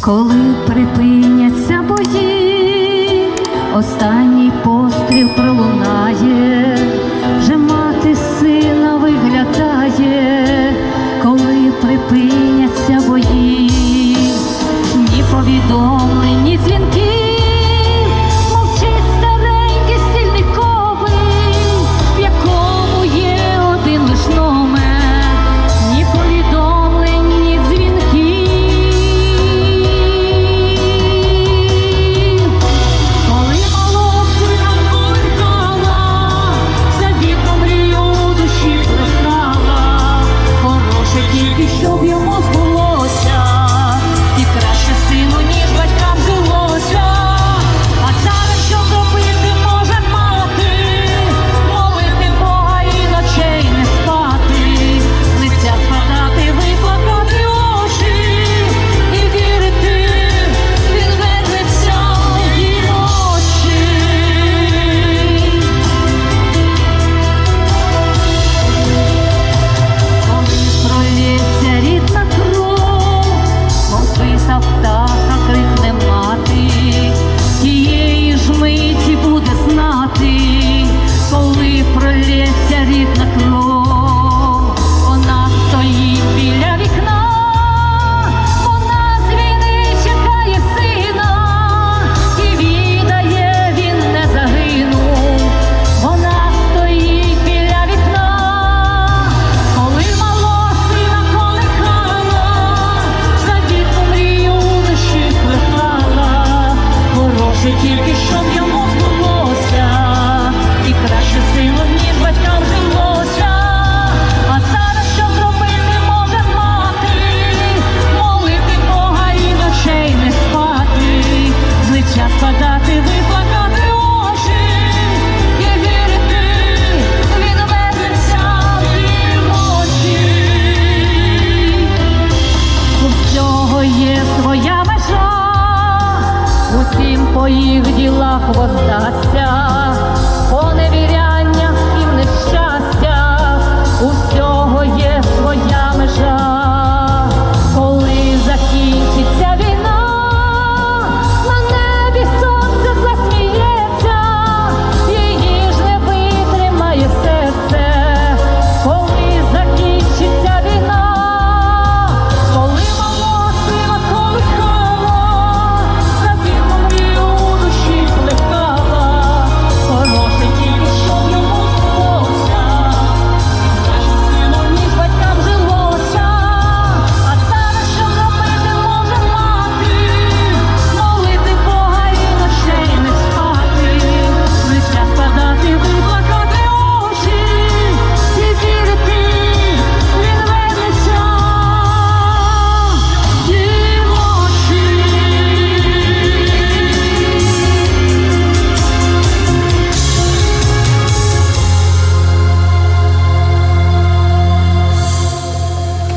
коли припиняться бої, останній постріл пролунає. experience усім по їх ділах воздасться.